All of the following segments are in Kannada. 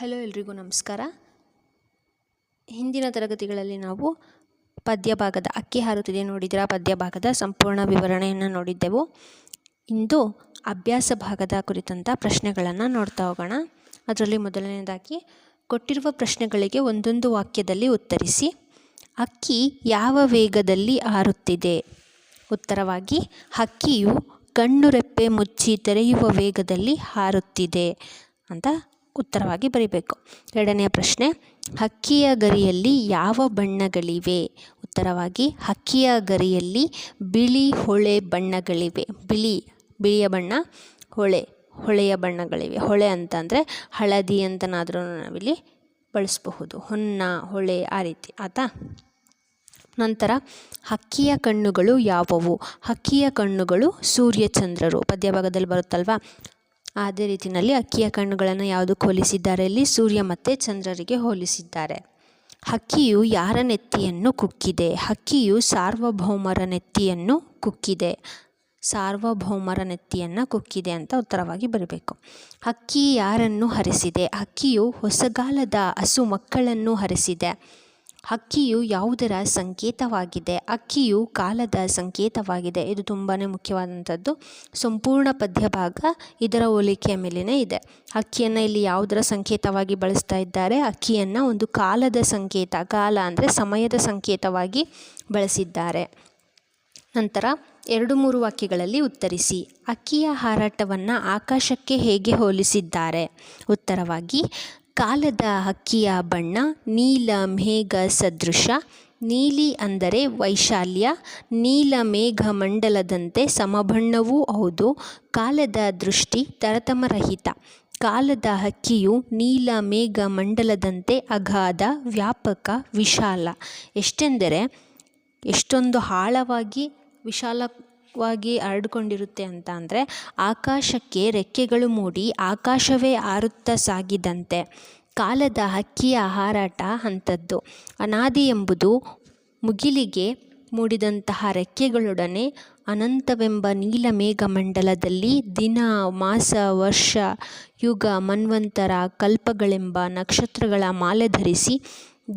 ಹಲೋ ಎಲ್ರಿಗೂ ನಮಸ್ಕಾರ. ಹಿಂದಿನ ತರಗತಿಗಳಲ್ಲಿ ನಾವು ಪದ್ಯ ಭಾಗದ ಅಕ್ಕಿ ಹಾರುತ್ತಿದೆ ನೋಡಿದಿರ? ಪದ್ಯ ಭಾಗದ ಸಂಪೂರ್ಣ ವಿವರಣೆಯನ್ನು ನೋಡಿದ್ದೆವು. ಇಂದು ಅಭ್ಯಾಸ ಭಾಗದ ಕುರಿತಂಥ ಪ್ರಶ್ನೆಗಳನ್ನು ನೋಡ್ತಾ ಹೋಗೋಣ. ಅದರಲ್ಲಿ ಮೊದಲನೇದಾಗಿ, ಕೊಟ್ಟಿರುವ ಪ್ರಶ್ನೆಗಳಿಗೆ ಒಂದೊಂದು ವಾಕ್ಯದಲ್ಲಿ ಉತ್ತರಿಸಿ, ಅಕ್ಕಿ ಯಾವ ವೇಗದಲ್ಲಿ ಹಾರುತ್ತಿದೆ? ಉತ್ತರವಾಗಿ, ಅಕ್ಕಿಯು ಕಣ್ಣು ರೆಪ್ಪೆ ಮುಚ್ಚಿ ತೆರೆಯುವ ವೇಗದಲ್ಲಿ ಹಾರುತ್ತಿದೆ ಅಂತ ಉತ್ತರವಾಗಿ ಬರೀಬೇಕು. ಎರಡನೆಯ ಪ್ರಶ್ನೆ, ಹಕ್ಕಿಯ ಗರಿಯಲ್ಲಿ ಯಾವ ಬಣ್ಣಗಳಿವೆ? ಉತ್ತರವಾಗಿ, ಹಕ್ಕಿಯ ಗರಿಯಲ್ಲಿ ಬಿಳಿ ಹೊಳೆ ಬಣ್ಣಗಳಿವೆ. ಬಿಳಿ, ಬಿಳಿಯ ಬಣ್ಣ, ಹೊಳೆ, ಹೊಳೆಯ ಬಣ್ಣಗಳಿವೆ. ಹೊಳೆ ಅಂತಂದರೆ ಹಳದಿ ಅಂತನಾದರೂ ನಾವಿಲ್ಲಿ ಬಳಸಬಹುದು. ಹೊನ್ನ, ಹೊಳೆ ಆ ರೀತಿ. ಆತ? ನಂತರ, ಹಕ್ಕಿಯ ಕಣ್ಣುಗಳು ಯಾವುವು? ಹಕ್ಕಿಯ ಕಣ್ಣುಗಳು ಸೂರ್ಯಚಂದ್ರರು. ಪದ್ಯಭಾಗದಲ್ಲಿ ಬರುತ್ತಲ್ವಾ? ಅದೇ ರೀತಿಯಲ್ಲಿ ಅಕ್ಕಿಯ ಕಣ್ಣುಗಳನ್ನು ಯಾವುದಕ್ಕೆ ಹೋಲಿಸಿದ್ದಾರೆ ಇಲ್ಲಿ ಸೂರ್ಯ ಮತ್ತು ಚಂದ್ರರಿಗೆ ಹೋಲಿಸಿದ್ದಾರೆ. ಹಕ್ಕಿಯು ಯಾರ ನೆತ್ತಿಯನ್ನು ಕುಕ್ಕಿದೆ? ಹಕ್ಕಿಯು ಸಾರ್ವಭೌಮರ ನೆತ್ತಿಯನ್ನು ಕುಕ್ಕಿದೆ. ಸಾರ್ವಭೌಮರ ನೆತ್ತಿಯನ್ನು ಕುಕ್ಕಿದೆ ಅಂತ ಉತ್ತರವಾಗಿ ಬರಬೇಕು. ಹಕ್ಕಿ ಯಾರನ್ನು ಹರಿಸಿದೆ? ಹಕ್ಕಿಯು ಹೊಸಗಾಲದ ಹಸು ಮಕ್ಕಳನ್ನು ಹರಿಸಿದೆ. ಹಕ್ಕಿಯು ಯಾವುದರ ಸಂಕೇತವಾಗಿದೆ? ಅಕ್ಕಿಯು ಕಾಲದ ಸಂಕೇತವಾಗಿದೆ. ಇದು ತುಂಬಾ ಮುಖ್ಯವಾದಂಥದ್ದು. ಸಂಪೂರ್ಣ ಪದ್ಯ ಭಾಗ ಇದರ ಹೋಲಿಕೆಯ ಮೇಲೇ ಇದೆ. ಅಕ್ಕಿಯನ್ನು ಇಲ್ಲಿ ಯಾವುದರ ಸಂಕೇತವಾಗಿ ಬಳಸ್ತಾ ಇದ್ದಾರೆ? ಅಕ್ಕಿಯನ್ನು ಒಂದು ಕಾಲದ ಸಂಕೇತ, ಕಾಲ ಅಂದರೆ ಸಮಯದ ಸಂಕೇತವಾಗಿ ಬಳಸಿದ್ದಾರೆ. ನಂತರ ಎರಡು ಮೂರು ವಾಕ್ಯಗಳಲ್ಲಿ ಉತ್ತರಿಸಿ. ಅಕ್ಕಿಯ ಹಾರಾಟವನ್ನು ಆಕಾಶಕ್ಕೆ ಹೇಗೆ ಹೋಲಿಸಿದ್ದಾರೆ? ಉತ್ತರವಾಗಿ ಕಾಲದ ಹಕ್ಕಿಯ ಬಣ್ಣ ನೀಲ ಮೇಘ ಸದೃಶ. ನೀಲಿ ಅಂದರೆ ವೈಶಾಲ್ಯ. ನೀಲ ಮೇಘ ಮಂಡಲದಂತೆ ಸಮಬಣ್ಣವೂ ಹೌದು. ಕಾಲದ ದೃಷ್ಟಿ ತರತಮರಹಿತ ಕಾಲದ ಹಕ್ಕಿಯು ನೀಲ ಮೇಘ ಮಂಡಲದಂತೆ ಅಗಾಧ, ವ್ಯಾಪಕ, ವಿಶಾಲ. ಎಷ್ಟೆಂದರೆ ಎಷ್ಟೊಂದು ಆಳವಾಗಿ ವಿಶಾಲವಾಗಿ ಹರಡ್ಕೊಂಡಿರುತ್ತೆ ಅಂತ ಅಂದರೆ ಆಕಾಶಕ್ಕೆ ರೆಕ್ಕೆಗಳು ಮೂಡಿ ಆಕಾಶವೇ ಹಾರುತ್ತಾ ಸಾಗಿದಂತೆ. ಕಾಲದ ಹಕ್ಕಿಯ ಹಾರಾಟ ಅಂಥದ್ದು. ಅನಾದಿ ಎಂಬುದು ಮುಗಿಲಿಗೆ ಮೂಡಿದಂತಹ ರೆಕ್ಕೆಗಳೊಡನೆ ಅನಂತವೆಂಬ ನೀಲ ಮೇಘಮಂಡಲದಲ್ಲಿ ದಿನ, ಮಾಸ, ವರ್ಷ, ಯುಗ, ಮನ್ವಂತರ, ಕಲ್ಪಗಳೆಂಬ ನಕ್ಷತ್ರಗಳ ಮಾಲೆ ಧರಿಸಿ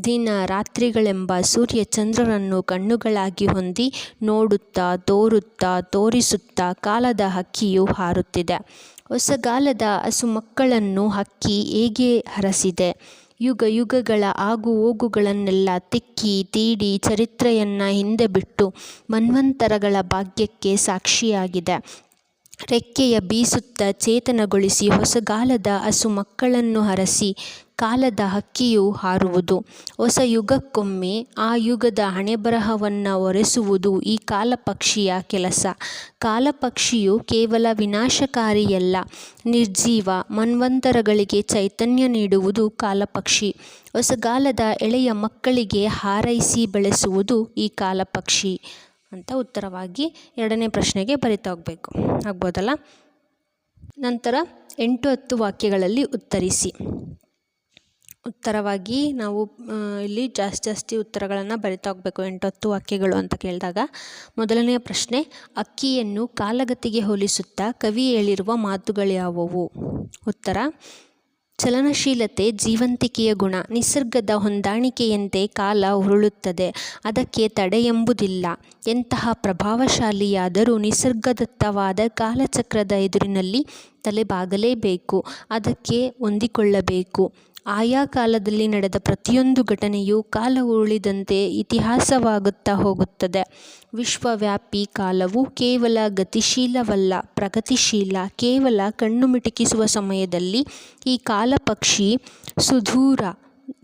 ದಿನ ರಾತ್ರಿಗಳೆಂಬ ಸೂರ್ಯ ಚಂದ್ರರನ್ನು ಕಣ್ಣುಗಳಾಗಿ ಹೊಂದಿ ನೋಡುತ್ತಾ, ತೋರುತ್ತಾ, ತೋರಿಸುತ್ತಾ ಕಾಲದ ಹಕ್ಕಿಯು ಹಾರುತ್ತಿದೆ. ಹೊಸಗಾಲದ ಹಸು ಮಕ್ಕಳನ್ನು ಹಕ್ಕಿ ಹೇಗೆ ಹರಸಿದೆ? ಯುಗ ಯುಗಗಳ ಆಗು ಹೋಗುಗಳನ್ನೆಲ್ಲ ತಿಕ್ಕಿ, ತೀಡಿ ಚರಿತ್ರೆಯನ್ನು ಹಿಂದೆ ಬಿಟ್ಟು ಮನ್ವಂತರಗಳ ಭಾಗ್ಯಕ್ಕೆ ಸಾಕ್ಷಿಯಾಗಿದೆ. ರೆಕ್ಕೆಯ ಬೀಸುತ್ತ ಚೇತನಗೊಳಿಸಿ ಹೊಸಗಾಲದ ಹಸು ಮಕ್ಕಳನ್ನು ಹರಸಿ ಕಾಲದ ಹಕ್ಕಿಯು ಹಾರುವುದು. ಹೊಸ ಯುಗಕ್ಕೊಮ್ಮೆ ಆ ಯುಗದ ಹಣೆಬರಹವನ್ನು ಒರೆಸುವುದು ಈ ಕಾಲಪಕ್ಷಿಯ ಕೆಲಸ. ಕಾಲಪಕ್ಷಿಯು ಕೇವಲ ವಿನಾಶಕಾರಿಯಲ್ಲ, ನಿರ್ಜೀವ ಮನ್ವಂತರಗಳಿಗೆ ಚೈತನ್ಯ ನೀಡುವುದು ಕಾಲಪಕ್ಷಿ. ಹೊಸಗಾಲದ ಎಳೆಯ ಮಕ್ಕಳಿಗೆ ಹಾರೈಸಿ ಬೆಳೆಸುವುದು ಈ ಕಾಲಪಕ್ಷಿ. ಅಂತ ಉತ್ತರವಾಗಿ ಎರಡನೇ ಪ್ರಶ್ನೆಗೆ ಬರಿತಾ ಹೋಗಬೇಕು ಆಗ್ಬೋದಲ್ಲ? ನಂತರ ಎಂಟು ಹತ್ತು ವಾಕ್ಯಗಳಲ್ಲಿ ಉತ್ತರಿಸಿ. ಉತ್ತರವಾಗಿ ನಾವು ಇಲ್ಲಿ ಜಾಸ್ತಿ ಜಾಸ್ತಿ ಉತ್ತರಗಳನ್ನು ಬರಿತಾ ಹೋಗಬೇಕು ಎಂಟು ಹತ್ತು ವಾಕ್ಯಗಳು ಅಂತ ಕೇಳಿದಾಗ. ಮೊದಲನೆಯ ಪ್ರಶ್ನೆ, ಅಕ್ಕಿಯನ್ನು ಕಾಲಗತಿಗೆ ಹೋಲಿಸುತ್ತಾ ಕವಿ ಹೇಳಿರುವ ಮಾತುಗಳು ಯಾವುವು ಉತ್ತರ ಚಲನಶೀಲತೆ ಜೀವಂತಿಕೆಯ ಗುಣ, ನಿಸರ್ಗದ ಹೊಂದಾಣಿಕೆಯಂತೆ ಕಾಲ ಉರುಳುತ್ತದೆ. ಅದಕ್ಕೆ ತಡೆಯೆಂಬುದಿಲ್ಲ ಎಂತಹ ಪ್ರಭಾವಶಾಲಿಯಾದರೂ ನಿಸರ್ಗದತ್ತವಾದ ಕಾಲಚಕ್ರದ ಎದುರಿನಲ್ಲಿ ತಲೆಬಾಗಲೇಬೇಕು. ಅದಕ್ಕೆ ಹೊಂದಿಕೊಳ್ಳಬೇಕು. ಆಯಾ ಕಾಲದಲ್ಲಿ ನಡೆದ ಪ್ರತಿಯೊಂದು ಘಟನೆಯು ಕಾಲ ಉಳಿದಂತೆ ಇತಿಹಾಸವಾಗುತ್ತಾ ಹೋಗುತ್ತದೆ. ವಿಶ್ವವ್ಯಾಪಿ ಕಾಲವು ಕೇವಲ ಗತಿಶೀಲವಲ್ಲ, ಪ್ರಗತಿಶೀಲ, ಕೇವಲ ಕಣ್ಣು ಮಿಟುಕಿಸುವ ಸಮಯದಲ್ಲಿ ಈ ಕಾಲಪಕ್ಷಿ ಸುದೂರ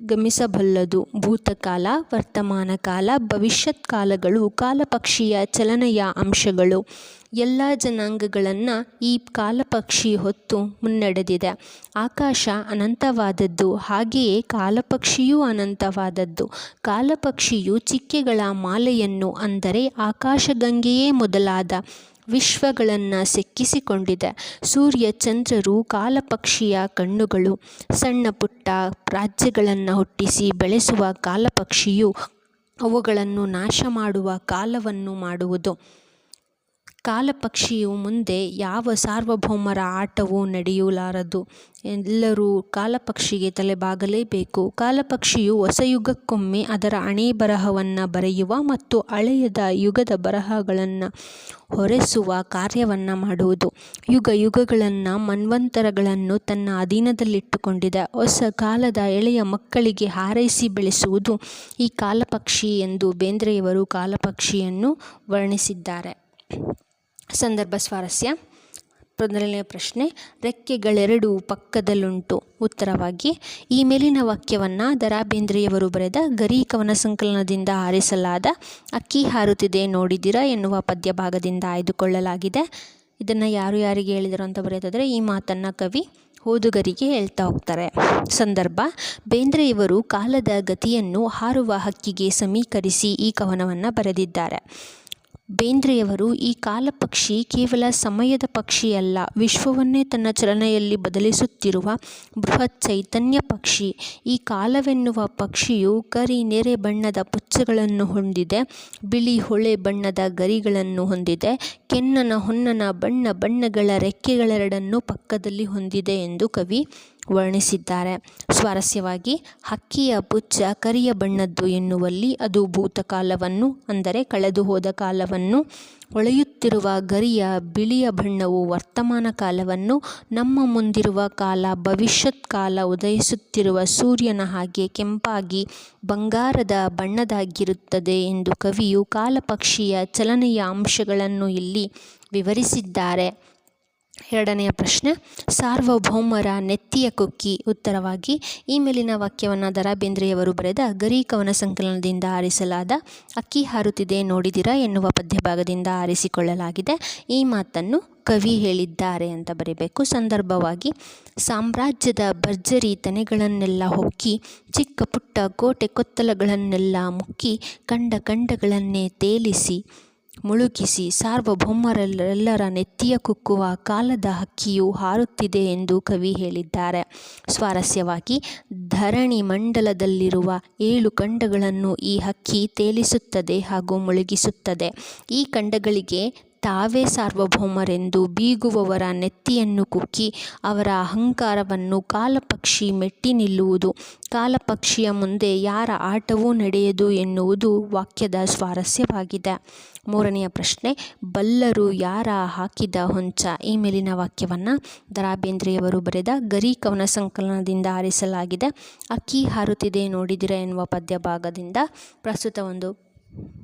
ಗಮಿಸಬಲ್ಲದು. ಭೂತಕಾಲ, ವರ್ತಮಾನ ಕಾಲ, ಭವಿಷ್ಯತ್ ಕಾಲಗಳು, ಕಾಲಪಕ್ಷಿಯ ಚಲನೆಯ ಅಂಶಗಳು. ಎಲ್ಲ ಜನಾಂಗಗಳನ್ನು ಈ ಕಾಲಪಕ್ಷಿ ಹೊತ್ತು ಮುನ್ನಡೆದಿದೆ. ಆಕಾಶ ಅನಂತವಾದದ್ದು, ಹಾಗೆಯೇ ಕಾಲಪಕ್ಷಿಯೂ ಅನಂತವಾದದ್ದು. ಕಾಲಪಕ್ಷಿಯು ಚಿಕ್ಕೆಗಳ ಮಾಲೆಯನ್ನು ಅಂದರೆ ಆಕಾಶಗಂಗೆಯೇ ಮೊದಲಾದ ವಿಶ್ವಗಳನ್ನು ಸಿಕ್ಕಿಸಿಕೊಂಡಿದೆ. ಸೂರ್ಯ, ಚಂದ್ರರು, ಕಾಲಪಕ್ಷಿಯ ಕಣ್ಣುಗಳು, ಸಣ್ಣ ಪುಟ್ಟ ರಾಜ್ಯಗಳನ್ನು ಹುಟ್ಟಿಸಿ ಬೆಳೆಸುವ ಕಾಲಪಕ್ಷಿಯು ಅವುಗಳನ್ನು ನಾಶ ಮಾಡುವ ಕಾಲವನ್ನು ಮಾಡುವುದು. ಕಾಲಪಕ್ಷಿಯು ಮುಂದೆ ಯಾವ ಸಾರ್ವಭೌಮರ ಆಟವೂ ನಡೆಯಲಾರದು. ಎಲ್ಲರೂ ಕಾಲಪಕ್ಷಿಗೆ ತಲೆಬಾಗಲೇಬೇಕು. ಕಾಲಪಕ್ಷಿಯು ಹೊಸ ಯುಗಕ್ಕೊಮ್ಮೆ ಅದರ ಹಣೆಬರಹವನ್ನು ಬರೆಯುವ ಮತ್ತು ಹಳೆಯದ ಯುಗದ ಬರಹಗಳನ್ನು ಹೊರೆಸುವ ಕಾರ್ಯವನ್ನು ಮಾಡುವುದು. ಯುಗ ಯುಗಗಳನ್ನು ಮನ್ವಂತರಗಳನ್ನು ತನ್ನ ಅಧೀನದಲ್ಲಿಟ್ಟುಕೊಂಡಿದೆ. ಹೊಸ ಕಾಲದ ಎಳೆಯ ಮಕ್ಕಳಿಗೆ ಹಾರೈಸಿ ಬೆಳೆಸುವುದು ಈ ಕಾಲಪಕ್ಷಿ ಎಂದು ಬೇಂದ್ರೆಯವರು ಕಾಲಪಕ್ಷಿಯನ್ನು ವರ್ಣಿಸಿದ್ದಾರೆ. ಸಂದರ್ಭ ಸ್ವಾರಸ್ಯ. ಮೊದಲನೆಯ ಪ್ರಶ್ನೆ, ರೆಕ್ಕೆಗಳೆರಡು ಪಕ್ಕದಲ್ಲುಂಟು. ಉತ್ತರವಾಗಿ, ಈ ಮೇಲಿನ ವಾಕ್ಯವನ್ನು ದ ರಾ ಬೇಂದ್ರೆಯವರು ಬರೆದ ಗರಿ ಕವನ ಸಂಕಲನದಿಂದ ಆರಿಸಲಾದ ಅಕ್ಕಿ ಹಾರುತ್ತಿದೆ ನೋಡಿದಿರಾ ಎನ್ನುವ ಪದ್ಯ ಭಾಗದಿಂದ ಆಯ್ದುಕೊಳ್ಳಲಾಗಿದೆ. ಇದನ್ನು ಯಾರು ಯಾರಿಗೆ ಹೇಳಿದರು ಅಂತ ಬರೆಯೋದಾದರೆ ಈ ಮಾತನ್ನು ಕವಿ ಓದುಗರಿಗೆ ಹೇಳ್ತಾ ಹೋಗ್ತಾರೆ. ಸಂದರ್ಭ, ಬೇಂದ್ರೆಯವರು ಕಾಲದ ಗತಿಯನ್ನು ಹಾರುವ ಹಕ್ಕಿಗೆ ಸಮೀಕರಿಸಿ ಈ ಕವನವನ್ನು ಬರೆದಿದ್ದಾರೆ. ಬೇಂದ್ರೆಯವರು ಈ ಕಾಲಪಕ್ಷಿ ಕೇವಲ ಸಮಯದ ಪಕ್ಷಿಯಲ್ಲ, ವಿಶ್ವವನ್ನೇ ತನ್ನ ಚಲನೆಯಲ್ಲಿ ಬದಲಿಸುತ್ತಿರುವ ಬೃಹತ್ ಚೈತನ್ಯ ಪಕ್ಷಿ. ಈ ಕಾಲವೆನ್ನುವ ಪಕ್ಷಿಯು ಕರಿ ನೆರೆ ಬಣ್ಣದ ಪುಚ್ಚಗಳನ್ನು ಹೊಂದಿದೆ, ಬಿಳಿ ಹೊಳೆ ಬಣ್ಣದ ಗರಿಗಳನ್ನು ಹೊಂದಿದೆ, ಕೆನ್ನನ ಹೊನ್ನನ ಬಣ್ಣ ಬಣ್ಣಗಳ ರೆಕ್ಕೆಗಳೆರಡನ್ನು ಪಕ್ಕದಲ್ಲಿ ಹೊಂದಿದೆ ಎಂದು ಕವಿ ವರ್ಣಿಸಿದ್ದಾರೆ. ಸ್ವಾರಸ್ಯವಾಗಿ, ಹಕ್ಕಿಯ ಪುಚ್ಚ ಕರಿಯ ಬಣ್ಣದ್ದು ಎನ್ನುವಲ್ಲಿ ಅದು ಭೂತಕಾಲವನ್ನು, ಅಂದರೆ ಕಳೆದುಹೋದ ಕಾಲವನ್ನು ಹೊಳೆಯುತ್ತಿರುವ ಗರಿಯ ಬಿಳಿಯ ಬಣ್ಣವು ವರ್ತಮಾನ ಕಾಲವನ್ನು, ನಮ್ಮ ಮುಂದಿರುವ ಕಾಲ ಭವಿಷ್ಯತ್ ಕಾಲ ಉದಯಿಸುತ್ತಿರುವ ಸೂರ್ಯನ ಹಾಗೆ ಕೆಂಪಾಗಿ ಬಂಗಾರದ ಬಣ್ಣದಾಗಿರುತ್ತದೆ ಎಂದು ಕವಿಯು ಕಾಲಪಕ್ಷಿಯ ಚಲನೆಯ ಅಂಶಗಳನ್ನು ಇಲ್ಲಿ ವಿವರಿಸಿದ್ದಾರೆ. ಎರಡನೆಯ ಪ್ರಶ್ನೆ, ಸಾರ್ವಭೌಮರ ನೆತ್ತಿಯ ಕುಕ್ಕಿ ಉತ್ತರವಾಗಿ, ಈ ಮೇಲಿನ ವಾಕ್ಯವನ್ನು ದ ರಾ ಬೇಂದ್ರೆಯವರು ಬರೆದ ಗರಿ ಕವನ ಸಂಕಲನದಿಂದ ಆರಿಸಲಾದ ಅಕ್ಕಿ ಹಾರುತ್ತಿದೆ, ನೋಡಿದಿರಾ ಎನ್ನುವ ಪದ್ಯಭಾಗದಿಂದ ಆರಿಸಿಕೊಳ್ಳಲಾಗಿದೆ. ಈ ಮಾತನ್ನು ಕವಿ ಹೇಳಿದ್ದಾರೆ ಅಂತ ಬರೀಬೇಕು. ಸಂದರ್ಭವಾಗಿ, ಸಾಮ್ರಾಜ್ಯದ ಭರ್ಜರಿ ತನೆಗಳನ್ನೆಲ್ಲ ಹೊಕ್ಕಿ, ಚಿಕ್ಕ ಪುಟ್ಟ ಕೋಟೆ ಕೊತ್ತಲಗಳನ್ನೆಲ್ಲ ಮುಕ್ಕಿ, ಕಂಡ ಕಂಡಗಳನ್ನೇ ತೇಲಿಸಿ ಮುಳುಗಿಸಿ ಸಾರ್ವಭೌಮರೆಲ್ಲರ ನೆತ್ತಿಯ ಕುಕ್ಕುವ ಕಾಲದ ಹಕ್ಕಿಯು ಹಾರುತ್ತಿದೆ ಎಂದು ಕವಿ ಹೇಳಿದ್ದಾರೆ. ಸ್ವಾರಸ್ಯವಾಗಿ ಧರಣಿ ಮಂಡಲದಲ್ಲಿರುವ ಏಳು ಖಂಡಗಳನ್ನು ಈ ಹಕ್ಕಿ ತೇಲಿಸುತ್ತದೆ ಹಾಗೂ ಮುಳುಗಿಸುತ್ತದೆ. ಈ ಖಂಡಗಳಿಗೆ ತಾವೇ ಸಾರ್ವಭೌಮರೆಂದು ಬೀಗುವವರ ನೆತ್ತಿಯನ್ನು ಕುಕ್ಕಿ ಅವರ ಅಹಂಕಾರವನ್ನು ಕಾಲಪಕ್ಷಿ ಮೆಟ್ಟಿ ನಿಲ್ಲುವುದು. ಕಾಲಪಕ್ಷಿಯ ಮುಂದೆ ಯಾರ ಆಟವೂ ನಡೆಯದು ಎನ್ನುವುದು ವಾಕ್ಯದ ಸ್ವಾರಸ್ಯವಾಗಿದೆ. ಮೂರನೆಯ ಪ್ರಶ್ನೆ, ಬಲ್ಲರು ಯಾರ ಹಾಕಿದ ಹೊಂಚ? ಈ ಮೇಲಿನ ವಾಕ್ಯವನ್ನು ದರಾಬೇಂದ್ರೆಯವರು ಬರೆದ ಗರಿ ಕವನ ಸಂಕಲನದಿಂದ ಆರಿಸಲಾಗಿದೆ. ಅಕ್ಕಿ ಹಾರುತ್ತಿದೆ ನೋಡಿದಿರ ಎನ್ನುವ ಪದ್ಯ ಭಾಗದಿಂದ ಪ್ರಸ್ತುತ ಒಂದು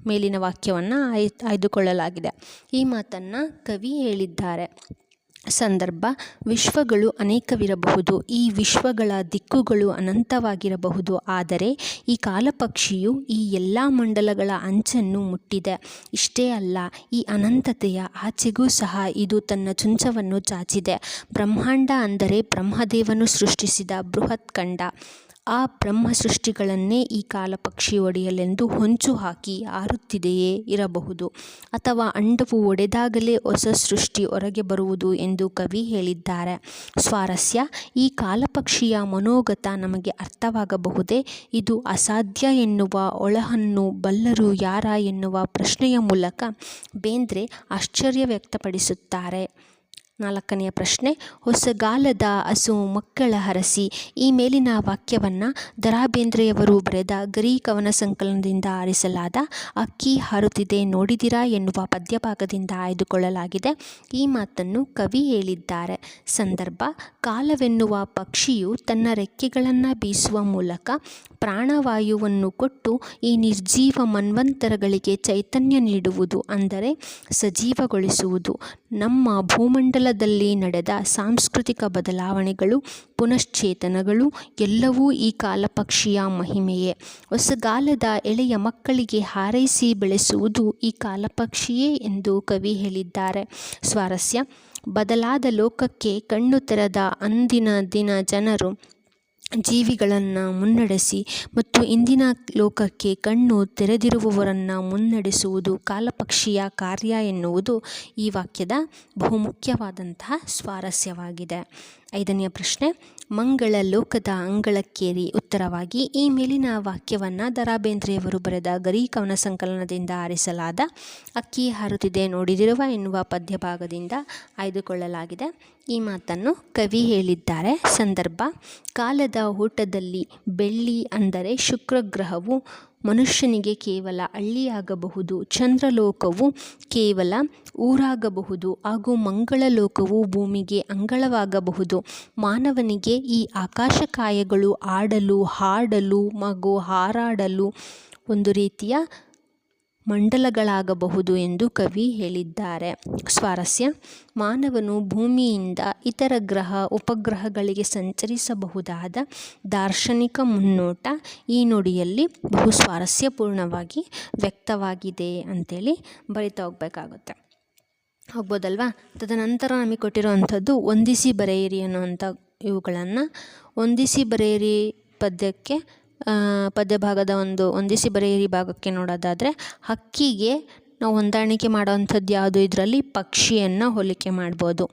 ಮೇಲಿನ ವಾಕ್ಯವನ್ನು ಆಯ್ ಆಯ್ದುಕೊಳ್ಳಲಾಗಿದೆ. ಈ ಮಾತನ್ನು ಕವಿ ಹೇಳಿದ್ದಾರೆ. ಸಂದರ್ಭ, ವಿಶ್ವಗಳು ಅನೇಕವಿರಬಹುದು, ಈ ವಿಶ್ವಗಳ ದಿಕ್ಕುಗಳು ಅನಂತವಾಗಿರಬಹುದು, ಆದರೆ ಈ ಕಾಲಪಕ್ಷಿಯು ಈ ಎಲ್ಲ ಮಂಡಲಗಳ ಅಂಚನ್ನು ಮುಟ್ಟಿದೆ. ಇಷ್ಟೇ ಅಲ್ಲ, ಈ ಅನಂತತೆಯ ಆಚೆಗೂ ಸಹ ಇದು ತನ್ನ ಚುಂಚವನ್ನು ಚಾಚಿದೆ. ಬ್ರಹ್ಮಾಂಡ ಅಂದರೆ ಬ್ರಹ್ಮದೇವನು ಸೃಷ್ಟಿಸಿದ ಬೃಹತ್ ಖಂಡ. ಆ ಬ್ರಹ್ಮ ಸೃಷ್ಟಿಗಳನ್ನೇ ಈ ಕಾಲಪಕ್ಷಿ ಒಡೆಯಲೆಂದು ಹೊಂಚು ಹಾಕಿ ಹಾರುತ್ತಿದೆಯೇ ಇರಬಹುದು. ಅಥವಾ ಅಂಡವು ಒಡೆದಾಗಲೇ ಹೊಸ ಸೃಷ್ಟಿ ಹೊರಗೆ ಬರುವುದು ಎಂದು ಕವಿ ಹೇಳಿದ್ದಾರೆ. ಸ್ವಾರಸ್ಯ, ಈ ಕಾಲಪಕ್ಷಿಯ ಮನೋಗತ ನಮಗೆ ಅರ್ಥವಾಗಬಹುದೇ? ಇದು ಅಸಾಧ್ಯ ಎನ್ನುವ ಒಳಹನ್ನು ಬಲ್ಲರು ಯಾರ ಎನ್ನುವ ಪ್ರಶ್ನೆಯ ಮೂಲಕ ಬೇಂದ್ರೆ ಆಶ್ಚರ್ಯ ವ್ಯಕ್ತಪಡಿಸುತ್ತಾರೆ. ನಾಲ್ಕನೆಯ ಪ್ರಶ್ನೆ ಹೊಸಗಾಲದ ಹಸು ಮಕ್ಕಳ ಹರಸಿ. ಈ ಮೇಲಿನ ವಾಕ್ಯವನ್ನು ದರಾಬೇಂದ್ರೆಯವರು ಬರೆದ ಗರಿ ಕವನ ಸಂಕಲನದಿಂದ ಆರಿಸಲಾದ, ಅಕ್ಕಿ ಹಾರುತ್ತಿದೆ, ನೋಡಿದಿರಾ? ಎನ್ನುವ ಪದ್ಯಭಾಗದಿಂದ ಆಯ್ದುಕೊಳ್ಳಲಾಗಿದೆ. ಈ ಮಾತನ್ನು ಕವಿ ಹೇಳಿದ್ದಾರೆ. ಸಂದರ್ಭ, ಕಾಲವೆನ್ನುವ ಪಕ್ಷಿಯು ತನ್ನ ರೆಕ್ಕೆಗಳನ್ನು ಬೀಸುವ ಮೂಲಕ ಪ್ರಾಣವಾಯುವನ್ನು ಕೊಟ್ಟು ಈ ನಿರ್ಜೀವ ಮನ್ವಂತರಗಳಿಗೆ ಚೈತನ್ಯ ನೀಡುವುದು, ಅಂದರೆ ಸಜೀವಗೊಳಿಸುವುದು. ನಮ್ಮ ಭೂಮಂಡಲದಲ್ಲಿ ನಡೆದ ಸಾಂಸ್ಕೃತಿಕ ಬದಲಾವಣೆಗಳು, ಪುನಶ್ಚೇತನಗಳು, ಎಲ್ಲವೂ ಈ ಕಾಲಪಕ್ಷಿಯ ಮಹಿಮೆಯೇ. ಹೊಸಗಾಲದ ಎಳೆಯ ಮಕ್ಕಳಿಗೆ ಹಾರೈಸಿ ಬೆಳೆಸುವುದು ಈ ಕಾಲಪಕ್ಷಿಯೇ ಎಂದು ಕವಿ ಹೇಳಿದ್ದಾರೆ. ಸ್ವಾರಸ್ಯ, ಬದಲಾದ ಲೋಕಕ್ಕೆ ಕಣ್ಣು ತೆರೆದ ಅಂದಿನ ದಿನ ಜನರು ಜೀವಿಗಳನ್ನು ಮುನ್ನಡೆಸಿ ಮತ್ತು ಇಂದಿನ ಲೋಕಕ್ಕೆ ಕಣ್ಣು ತೆರೆದಿರುವವರನ್ನು ಮುನ್ನಡೆಸುವುದು ಕಾಲಪಕ್ಷಿಯ ಕಾರ್ಯ ಎನ್ನುವುದು ಈ ವಾಕ್ಯದ ಬಹುಮುಖ್ಯವಾದಂತಹ ಸ್ವಾರಸ್ಯವಾಗಿದೆ. ಐದನೆಯ ಪ್ರಶ್ನೆ ಮಂಗಳ ಲೋಕದ ಅಂಗಳಕ್ಕೇರಿ ಉತ್ತರವಾಗಿ ಈ ಮೇಲಿನ ವಾಕ್ಯವನ್ನು ದ ರಾ ಬೇಂದ್ರೆಯವರು ಬರೆದ ಗರಿ ಕವನ ಸಂಕಲನದಿಂದ ಆರಿಸಲಾದ ಅಕ್ಕಿ ಹಾರುತ್ತಿದೆ ನೋಡಿದಿರುವ ಎನ್ನುವ ಪದ್ಯಭಾಗದಿಂದ ಆಯ್ದುಕೊಳ್ಳಲಾಗಿದೆ. ಈ ಮಾತನ್ನು ಕವಿ ಹೇಳಿದ್ದಾರೆ. ಸಂದರ್ಭ, ಕಾಲದ ಓಟದಲ್ಲಿ ಬೆಳ್ಳಿ ಅಂದರೆ ಶುಕ್ರ ಗ್ರಹವು ಮನುಷ್ಯನಿಗೆ ಕೇವಲ ಹಳ್ಳಿಯಾಗಬಹುದು, ಚಂದ್ರಲೋಕವು ಕೇವಲ ಊರಾಗಬಹುದು ಹಾಗೂ ಮಂಗಳ ಲೋಕವು ಭೂಮಿಗೆ ಅಂಗಳವಾಗಬಹುದು. ಮಾನವನಿಗೆ ಈ ಆಕಾಶಕಾಯಗಳು ಆಡಲು, ಹಾಡಲು, ಮಗು ಹಾರಾಡಲು ಒಂದು ರೀತಿಯ ಮಂಡಲಗಳಾಗಬಹುದು ಎಂದು ಕವಿ ಹೇಳಿದ್ದಾರೆ. ಸ್ವಾರಸ್ಯ, ಮಾನವನು ಭೂಮಿಯಿಂದ ಇತರ ಗ್ರಹ, ಉಪಗ್ರಹಗಳಿಗೆ ಸಂಚರಿಸಬಹುದಾದ ದಾರ್ಶನಿಕ ಮುನ್ನೋಟ ಈ ನುಡಿಯಲ್ಲಿ ಬಹು ಸ್ವಾರಸ್ಯಪೂರ್ಣವಾಗಿ ವ್ಯಕ್ತವಾಗಿದೆ ಅಂತೇಳಿ ಬರಿತಾ ಹೋಗ್ಬೇಕಾಗುತ್ತೆ. ಹೋಗ್ಬೋದಲ್ವಾ ತದನಂತರ ನಮಗೆ ಕೊಟ್ಟಿರುವಂಥದ್ದು ಹೊಂದಿಸಿ ಬರೆಯಿರಿ ಅನ್ನುವಂಥ ಇವುಗಳನ್ನು. ಹೊಂದಿಸಿ ಬರೆಯಿರಿ ಪದ್ಯಕ್ಕೆ ಪದ್ಯಭಾಗದ ಒಂದು ಹೊಂದಿಸಿ ಬರೆಯಿರಿ ಭಾಗಕ್ಕೆ ನೋಡೋದಾದರೆ, ಹಕ್ಕಿಗೆ ನಾವು ಹೊಂದಾಣಿಕೆ ಮಾಡೋವಂಥದ್ದು ಯಾವುದು? ಇದರಲ್ಲಿ ಪಕ್ಷಿಯನ್ನು ಹೋಲಿಕೆ ಮಾಡ್ಬೋದು.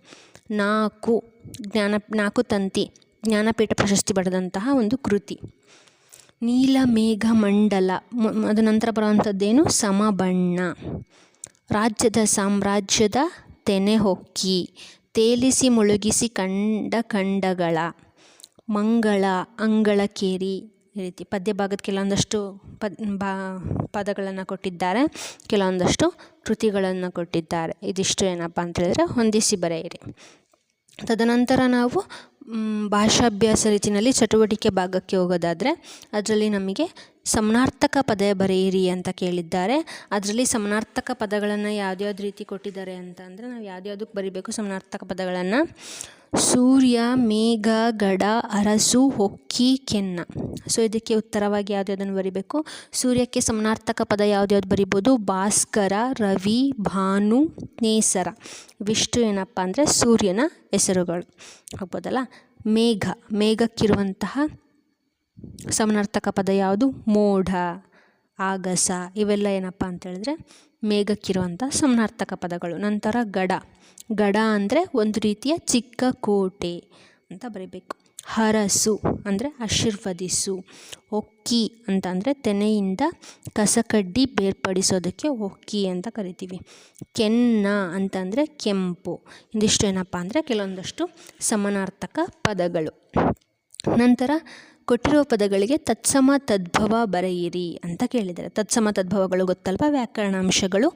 ನಾಲ್ಕು ಜ್ಞಾನ ನಾಲ್ಕು ತಂತಿ, ಜ್ಞಾನಪೀಠ ಪ್ರಶಸ್ತಿ ಪಡೆದಂತಹ ಒಂದು ಕೃತಿ. ನೀಲ, ಮೇಘ, ಮಂಡಲ ಅದು ನಂತರ ಬರುವಂಥದ್ದೇನು? ಸಮಬಣ್ಣ. ರಾಜ್ಯದ ಸಾಮ್ರಾಜ್ಯದ ತೆನೆ ಹೊಕ್ಕಿ, ತೇಲಿಸಿ ಮುಳುಗಿಸಿ ಕಂಡ ಖಂಡಗಳ, ಮಂಗಳ, ಅಂಗಳಕೇರಿ ಈ ರೀತಿ ಪದ್ಯ ಭಾಗದ ಕೆಲವೊಂದಷ್ಟು ಪದ್, ಬಾ, ಪದಗಳನ್ನು ಕೊಟ್ಟಿದ್ದಾರೆ. ಕೆಲವೊಂದಷ್ಟು ಕೃತಿಗಳನ್ನು ಕೊಟ್ಟಿದ್ದಾರೆ. ಇದಿಷ್ಟು ಏನಪ್ಪ ಅಂತೇಳಿದರೆ ಹೊಂದಿಸಿ ಬರೆಯಿರಿ. ತದನಂತರ ನಾವು ಭಾಷಾಭ್ಯಾಸ ರೀತಿಯಲ್ಲಿ ಚಟುವಟಿಕೆ ಭಾಗಕ್ಕೆ ಹೋಗೋದಾದರೆ, ಅದರಲ್ಲಿ ನಮಗೆ ಸಮನಾರ್ಥಕ ಪದ ಬರೆಯಿರಿ ಅಂತ ಕೇಳಿದ್ದಾರೆ. ಅದರಲ್ಲಿ ಸಮನಾರ್ಥಕ ಪದಗಳನ್ನು ಯಾವ್ದ್ಯಾವ್ದು ರೀತಿ ಕೊಟ್ಟಿದ್ದಾರೆ ಅಂತ ಅಂದರೆ ನಾವು ಯಾವ್ದ್ಯಾವ್ದಕ್ಕೆ ಬರಿಬೇಕು, ಸಮನಾರ್ಥಕ ಪದಗಳನ್ನು. ಸೂರ್ಯ, ಮೇಘ, ಗಡ, ಅರಸು, ಹೊಕ್ಕಿ, ಕೆನ್ನ. ಸೊ ಇದಕ್ಕೆ ಉತ್ತರವಾಗಿ ಯಾವ್ದ್ಯಾವ್ದನ್ನು ಬರಿಬೇಕು? ಸೂರ್ಯಕ್ಕೆ ಸಮನಾರ್ಥಕ ಪದ ಯಾವ್ದ್ಯಾವ್ದು ಬರಿಬೋದು? ಭಾಸ್ಕರ, ರವಿ, ಭಾನು, ನೇಸರ. ಇವಿಷ್ಟು ಏನಪ್ಪ ಅಂದರೆ ಸೂರ್ಯನ ಹೆಸರುಗಳು. ಆಗ್ಬೋದಲ್ಲ? ಮೇಘ. ಮೇಘಕ್ಕಿರುವಂತಹ ಸಮನಾರ್ಥಕ ಪದ ಯಾವುದು? ಮೋಢ ಆಗಸ. ಇವೆಲ್ಲ ಏನಪ್ಪ ಅಂತ ಹೇಳಿದ್ರೆ ಮೇಘಕ್ಕಿರುವಂಥ ಸಮನಾರ್ಥಕ ಪದಗಳು. ನಂತರ ಗಡ. ಗಡ ಅಂದರೆ ಒಂದು ರೀತಿಯ ಚಿಕ್ಕ ಕೋಟೆ ಅಂತ ಬರೀಬೇಕು. ಹರಸು ಅಂದರೆ ಆಶೀರ್ವದಿಸು. ಒಕ್ಕಿ ಅಂತ ಅಂದರೆ ತೆನೆಯಿಂದ ಕಸಕಡ್ಡಿ ಬೇರ್ಪಡಿಸೋದಕ್ಕೆ ಒಕ್ಕಿ ಅಂತ ಕರಿತೀವಿ. ಕೆನ್ನ ಅಂತಂದರೆ ಕೆಂಪು. ಇಂದಿಷ್ಟು ಏನಪ್ಪ ಅಂದರೆ ಕೆಲವೊಂದಷ್ಟು ಸಮಾನಾರ್ಥಕ ಪದಗಳು. ನಂತರ ಕೊಟ್ಟಿರುವ ಪದಗಳಿಗೆ ತತ್ಸಮ ತದ್ಭವ ಬರೆಯಿರಿ ಅಂತ ಕೇಳಿದ್ದಾರೆ. ತತ್ಸಮ ತದ್ಭವಗಳು ಗೊತ್ತಲ್ವ? ವ್ಯಾಕರಣಾಂಶಗಳು.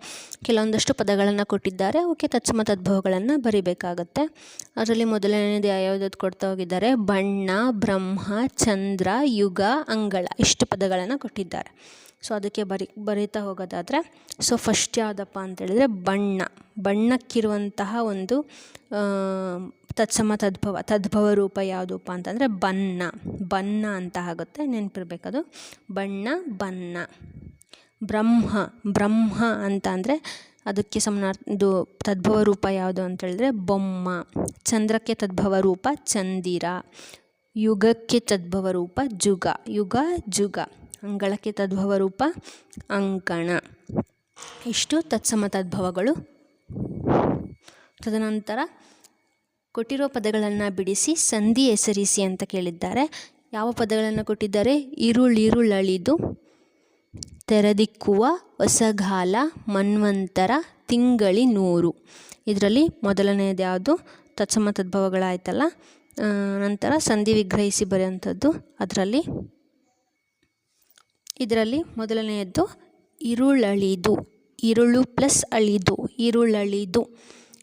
ಕೆಲವೊಂದಷ್ಟು ಪದಗಳನ್ನು ಕೊಟ್ಟಿದ್ದಾರೆ. ಅವಕ್ಕೆ ತತ್ಸಮ ತದ್ಭವಗಳನ್ನು ಬರಿಬೇಕಾಗತ್ತೆ. ಅದರಲ್ಲಿ ಮೊದಲನೇದು ಯಾವ್ಯಾವ್ದು ಕೊಡ್ತಾ ಹೋಗಿದ್ದಾರೆ? ಬಣ್ಣ, ಬ್ರಹ್ಮ, ಚಂದ್ರ, ಯುಗ, ಅಂಗಳ ಇಷ್ಟು ಪದಗಳನ್ನು ಕೊಟ್ಟಿದ್ದಾರೆ. ಸೊ ಅದಕ್ಕೆ ಬರಿ, ಬರೀತಾ ಹೋಗೋದಾದರೆ ಸೊ ಫಸ್ಟ್ ಯಾವುದಪ್ಪ ಅಂತೇಳಿದರೆ ಬಣ್ಣ. ಬಣ್ಣಕ್ಕಿರುವಂತಹ ಒಂದು ತತ್ಸಮ ತದ್ಭವ ತದ್ಭವ ರೂಪ ಯಾವುದಪ್ಪ ಅಂತಂದರೆ ಬಣ್ಣ ಬಣ್ಣ ಅಂತ ಆಗುತ್ತೆ, ನೆನಪಿರ್ಬೇಕದು. ಬಣ್ಣ ಬಣ್ಣ. ಬ್ರಹ್ಮ ಬ್ರಹ್ಮ ಅಂತ ಅಂದರೆ ಅದಕ್ಕೆ ಸಮನಾರ್ಥ ಇದು ತದ್ಭವ ರೂಪ ಯಾವುದು ಅಂತ ಹೇಳಿದ್ರೆ ಬೊಮ್ಮ, ಚಂದ್ರಕ್ಕೆ ತದ್ಭವ ರೂಪ ಚಂದಿರ, ಯುಗಕ್ಕೆ ತದ್ಭವ ರೂಪ ಜುಗ, ಯುಗ ಜುಗ, ಅಂಗಳಕ್ಕೆ ತದ್ಭವ ರೂಪ ಅಂಕಣ. ಇಷ್ಟು ತತ್ಸಮ ತದ್ಭವಗಳು. ತದನಂತರ ಕೊಟ್ಟಿರೋ ಪದಗಳನ್ನು ಬಿಡಿಸಿ ಸಂಧಿ ಹೆಸರಿಸಿ ಅಂತ ಕೇಳಿದ್ದಾರೆ. ಯಾವ ಪದಗಳನ್ನು ಕೊಟ್ಟಿದ್ದಾರೆ? ಇರುಳಿರುಳಳಿದು ತೆರೆದಿಕ್ಕುವ ಹೊಸಗಾಲ, ಮನ್ವಂತರ, ತಿಂಗಳಿ ನೂರು. ಇದರಲ್ಲಿ ಮೊದಲನೆಯದು ಯಾವುದು? ತತ್ಸಮ ತದ್ಭವಗಳಾಯ್ತಲ್ಲ? ನಂತರ ಸಂಧಿ ವಿಗ್ರಹಿಸಿ ಬರೆಯುವಂಥದ್ದು. ಅದರಲ್ಲಿ, ಇದರಲ್ಲಿ ಮೊದಲನೆಯದ್ದು ಇರುಳಳಿದು ಇರುಳು ಪ್ಲಸ್ ಅಳಿದು ಇರುಳಳಿದು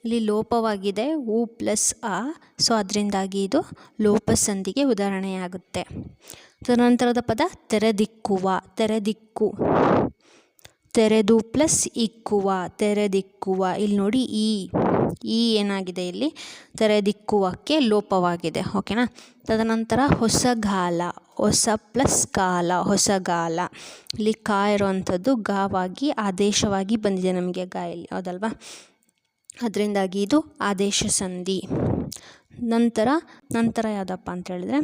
ಇಲ್ಲಿ ಲೋಪವಾಗಿದೆ. ಉ ಪ್ಲಸ್ ಆ ಸೊ, ಅದರಿಂದಾಗಿ ಇದು ಲೋಪ ಸಂಧಿಗೆ ಉದಾಹರಣೆಯಾಗುತ್ತೆ. ತದನಂತರದ ಪದ ತೆರೆದಿಕ್ಕುವ, ತೆರೆದಿಕ್ಕು. ತೆರೆದು ಪ್ಲಸ್ ಇಕ್ಕುವ, ತೆರೆದಿಕ್ಕುವ. ಇಲ್ಲಿ ನೋಡಿ ಈ ಈ ಏನಾಗಿದೆ ಇಲ್ಲಿ? ತೆರೆದಿಕ್ಕುವಕ್ಕೆ ಲೋಪವಾಗಿದೆ. ಓಕೆನಾ? ತದನಂತರ ಹೊಸಗಾಲ ಹೊಸ ಪ್ಲಸ್ ಕಾಲ ಹೊಸಗಾಲ ಇಲ್ಲಿ ಕಾ ಇರುವಂಥದ್ದು ಗಾವಾಗಿ, ಆದೇಶವಾಗಿ ಬಂದಿದೆ ನಮಗೆ ಗಾಯಲ್ಲಿ ಹೌದಲ್ವಾ? ಅದರಿಂದಾಗಿ ಇದು ಆದೇಶ ಸಂಧಿ. ನಂತರ ನಂತರ ಯಾವುದಪ್ಪ ಅಂತ ಹೇಳಿದ್ರೆ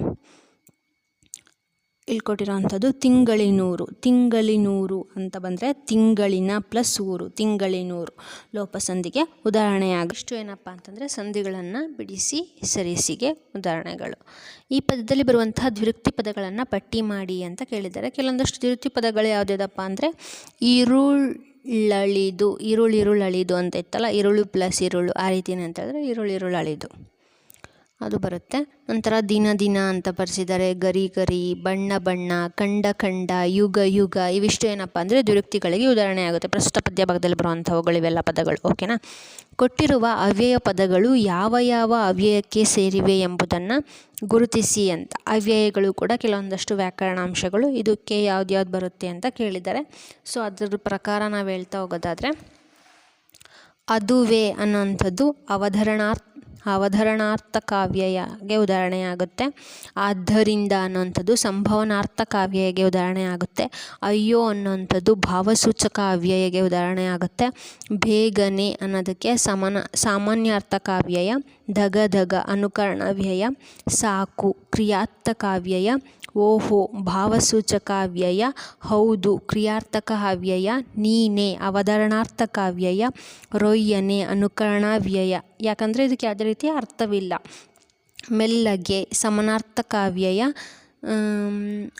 ಇಲ್ಲಿ ತಿಂಗಳಿನೂರು ತಿಂಗಳಿನೂರು ಅಂತ ಬಂದರೆ ತಿಂಗಳಿನ ಪ್ಲಸ್ ಊರು, ತಿಂಗಳಿನೂರು ಲೋಪಸಂಧಿಗೆ ಉದಾಹರಣೆಯಾಗ. ಇಷ್ಟು ಏನಪ್ಪ ಅಂತಂದರೆ ಸಂಧಿಗಳನ್ನು ಬಿಡಿಸಿ ಸರಿಸಿಗೆ ಉದಾಹರಣೆಗಳು. ಈ ಪದದಲ್ಲಿ ಬರುವಂತಹ ದ್ವಿರುಕ್ತಿ ಪದಗಳನ್ನು ಪಟ್ಟಿ ಮಾಡಿ ಅಂತ ಕೇಳಿದ್ದಾರೆ. ಕೆಲವೊಂದಷ್ಟು ದ್ವಿರುಕ್ತಿ ಪದಗಳು ಯಾವುದ್ಯಾವುದಪ್ಪ ಅಂದರೆ ಈರುಳ್ಳಳಿದು ಅಳಿದು ಅಂತ ಇತ್ತಲ್ಲ ಈರುಳ್ಳಿ ಪ್ಲಸ್ ಈರುಳ್ಳು ಆ ರೀತಿನೇ ಅಂತ ಹೇಳಿದ್ರೆ ಈರುಳ್ಳಿರುಳಳಿದು ಅದು ಬರುತ್ತೆ. ನಂತರ ದಿನ ದಿನ ಅಂತ ಬರೆಸಿದ್ದಾರೆ. ಗರಿ ಗರಿ, ಬಣ್ಣ ಬಣ್ಣ ಕಂಡ ಕಂಡ ಯುಗ ಯುಗ ಇವಿಷ್ಟು ಏನಪ್ಪ ಅಂದರೆ ದ್ವಿರುಕ್ತಿಗಳಿಗೆ ಉದಾಹರಣೆ ಆಗುತ್ತೆ. ಪ್ರಸ್ತುತ ಪದ್ಯ ಭಾಗದಲ್ಲಿ ಬರುವಂಥವುಗಳು ಇವೆಲ್ಲ ಪದಗಳು. ಓಕೆನಾ ಕೊಟ್ಟಿರುವ ಅವ್ಯಯ ಪದಗಳು ಯಾವ ಯಾವ ಅವ್ಯಯಕ್ಕೆ ಸೇರಿವೆ ಎಂಬುದನ್ನು ಗುರುತಿಸಿ ಅಂತ. ಅವ್ಯಯಗಳು ಕೂಡ ಕೆಲವೊಂದಷ್ಟು ವ್ಯಾಕರಣಾಂಶಗಳು. ಇದಕ್ಕೆ ಯಾವ್ದು ಯಾವ್ದು ಬರುತ್ತೆ ಅಂತ ಕೇಳಿದ್ದಾರೆ. ಸೊ ಅದ್ರ ಪ್ರಕಾರ ನಾವು ಹೇಳ್ತಾ ಹೋಗೋದಾದರೆ, ಅದುವೆ ಅನ್ನೋಂಥದ್ದು ಅವಧರಣಾರ್ಥ ಅವಧರಣಾರ್ಥ ಕಾವ್ಯಗೆ ಉದಾಹರಣೆಯಾಗುತ್ತೆ. ಆದ್ದರಿಂದ ಅನ್ನೋಂಥದ್ದು ಸಂಭವನಾರ್ಥ ಕಾವ್ಯಗೆ ಉದಾಹರಣೆ ಆಗುತ್ತೆ ಅಯ್ಯೋ ಅನ್ನೋಂಥದ್ದು ಭಾವಸೂಚಕ ಉದಾಹರಣೆ ಆಗುತ್ತೆ ಬೇಗನೆ ಅನ್ನೋದಕ್ಕೆ ಸಮನ ಸಾಮಾನ್ಯಾರ್ಥ ಕಾವ್ಯಯ ಧಗ ಧಗ ಅನುಕರಣ ವ್ಯಯ ಸಾಕು ಕ್ರಿಯಾತ್ಮಕ ಅವ್ಯಯ ಓಹೋ, ಭಾವಸೂಚಕ ಅವ್ಯಯ. ಹೌದು, ಕ್ರಿಯಾರ್ಥಕ ಅವ್ಯಯ. ನೀನೆ, ಅವಧರಣಾರ್ಥಕ ಅವ್ಯಯ. ರೊಯ್ಯನೆ, ಅನುಕರಣಾವ್ಯಯ. ಯಾಕಂದರೆ ಇದಕ್ಕೆ ಯಾವುದೇ ರೀತಿಯ ಅರ್ಥವಿಲ್ಲ. ಮೆಲ್ಲಗೆ, ಸಮನಾರ್ಥಕ ಅವ್ಯಯ.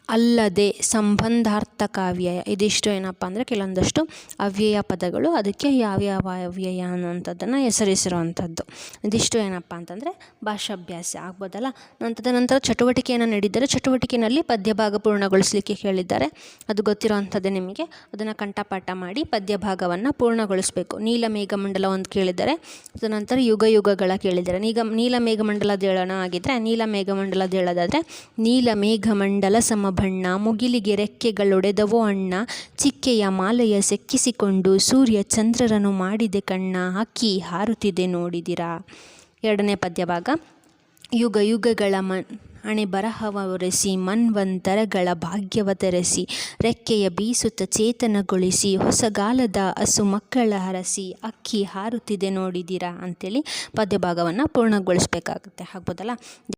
ಅಲ್ಲದೆ ಸಂಬಂಧಾರ್ಥ ಕಾವ್ಯಯ. ಇದಿಷ್ಟು ಏನಪ್ಪ ಅಂದರೆ ಕೆಲವೊಂದಷ್ಟು ಅವ್ಯಯ ಪದಗಳು, ಅದಕ್ಕೆ ಯಾವ್ಯಾವ ಅವ್ಯಯ ಅನ್ನುವಂಥದ್ದನ್ನು ಹೆಸರಿಸಿರುವಂಥದ್ದು. ಇದಿಷ್ಟು ಏನಪ್ಪ ಅಂತಂದರೆ ಭಾಷಾಭ್ಯಾಸ ಆಗ್ಬೋದಲ್ಲ? ನಂತರ ನಂತರ ಚಟುವಟಿಕೆಯನ್ನು ನೀಡಿದ್ದಾರೆ. ಚಟುವಟಿಕೆಯಲ್ಲಿ ಪದ್ಯಭಾಗ ಪೂರ್ಣಗೊಳಿಸಲಿಕ್ಕೆ ಹೇಳಿದ್ದಾರೆ. ಅದು ಗೊತ್ತಿರೋವಂಥದ್ದೇ ನಿಮಗೆ. ಅದನ್ನು ಕಂಠಪಾಠ ಮಾಡಿ ಪದ್ಯಭಾಗವನ್ನು ಪೂರ್ಣಗೊಳಿಸಬೇಕು. ನೀಲ ಮೇಘಮಂಡಲ ಒಂದು ಕೇಳಿದ್ದಾರೆ. ತದನಂತರ ಯುಗ ಯುಗಗಳ ಕೇಳಿದ್ದಾರೆ. ನೀಗ, ನೀಲ ಮೇಘಮಂಡಲದ ಹೇಳೋಣ ಆಗಿದ್ದರೆ ನೀಲ ಮೇಘಮಂಡಲದ ಹೇಳೋದಾದರೆ ನೀಲ ಮೇಘಮಂಡಲ ಸಮಭಣ್ಣ, ಮುಗಿಲಿಗೆ ರೆಕ್ಕೆಗಳೊಡೆದವೋ ಅಣ್ಣ, ಚಿಕ್ಕೆಯ ಮಾಲೆಯ ಸೆಕ್ಕಿಸಿಕೊಂಡು ಸೂರ್ಯ ಚಂದ್ರರನ್ನು ಮಾಡಿದೆ ಕಣ್ಣ, ಹಕ್ಕಿ ಹಾರುತ್ತಿದೆ ನೋಡಿದಿರಾ. ಎರಡನೇ ಪದ್ಯಭಾಗ. ಯುಗ ಯುಗಗಳ ಮನ್ ಅಣೆ ಬರಹವ ಒರೆಸಿ, ಮನ್ವಂತರಗಳ ಭಾಗ್ಯವತರಿಸಿ ರೆಕ್ಕೆಯ ಬೀಸುತ್ತ ಚೇತನಗೊಳಿಸಿ, ಹೊಸಗಾಲದ ಹಸು ಮಕ್ಕಳ ಹರಸಿ ಅಕ್ಕಿ ಹಾರುತ್ತಿದೆ ನೋಡಿದಿರಾ ಅಂತೇಳಿ ಪದ್ಯಭಾಗವನ್ನು ಪೂರ್ಣಗೊಳಿಸಬೇಕಾಗುತ್ತೆ. ಆಗ್ಬೋದಲ್ಲ?